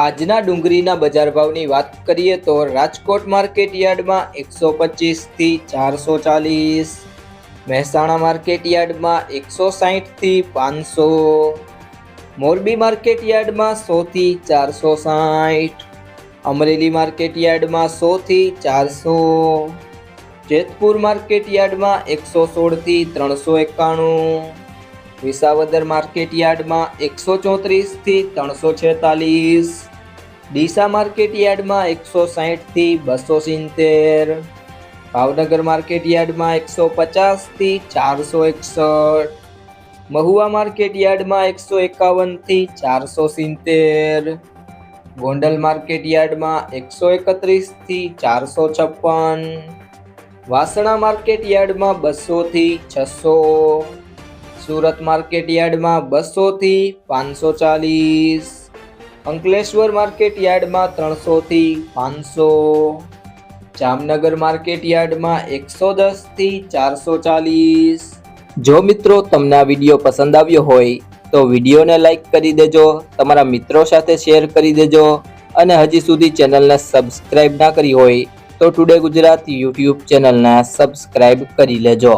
આજના ડુંગળીના બજાર ભાવની વાત કરીએ તો રાજકોટ માર્કેટ યાર્ડમાં એકસો પચીસથી ચારસો ચાલીસ. મહેસાણા માર્કેટ યાર્ડમાં એકસો સાહીઠથી પાંચસો. મોરબી માર્કેટ યાર્ડમાં સોથી ચારસો સાઠ અમરેલી માર્કેટ યાર્ડમાં સોથી ચારસો. જેતપુર માર્કેટ યાર્ડમાં એકસો સોળથી ત્રણસો એકાણું. વિસાવદર માર્કેટ યાર્ડમાં એકસો ચોત્રીસથી ત્રણસો છેતાલીસ. ડીસા માર્કેટ યાર્ડમાં એકસો સાહીઠથી બસો સિત્તેર. ભાવનગર માર્કેટ યાર્ડમાં એકસો પચાસથી ચારસો એકસઠ. મહુવા માર્કેટ યાર્ડમાં એકસો એકાવનથી ચારસો સિત્તેર. ગોંડલ માર્કેટ યાર્ડમાં એકસો એકત્રીસથી ચારસો છપ્પન. વાસણા માર્કેટ યાર્ડમાં બસોથી છસો. સુરત માર્કેટ યાર્ડમાં બસોથી પાંચસો ચાલીસ. અંકલેશ્વર માર્કેટ યાર્ડમાં ત્રણસોથી પાંચસો. જામનગર માર્કેટ યાર્ડમાં એકસો દસથી ચારસો ચાલીસ. જો મિત્રો તમને આ વીડિયો પસંદ આવ્યો હોય, તો વિડીયોને લાઈક કરી દેજો, તમારા મિત્રો સાથે શેર કરી દેજો, અને હજી સુધી ચેનલને સબસ્ક્રાઇબ ના કરી હોય, તો ટુડે ગુજરાત યુટ્યુબ ચેનલને સબસ્ક્રાઇબ કરી લેજો.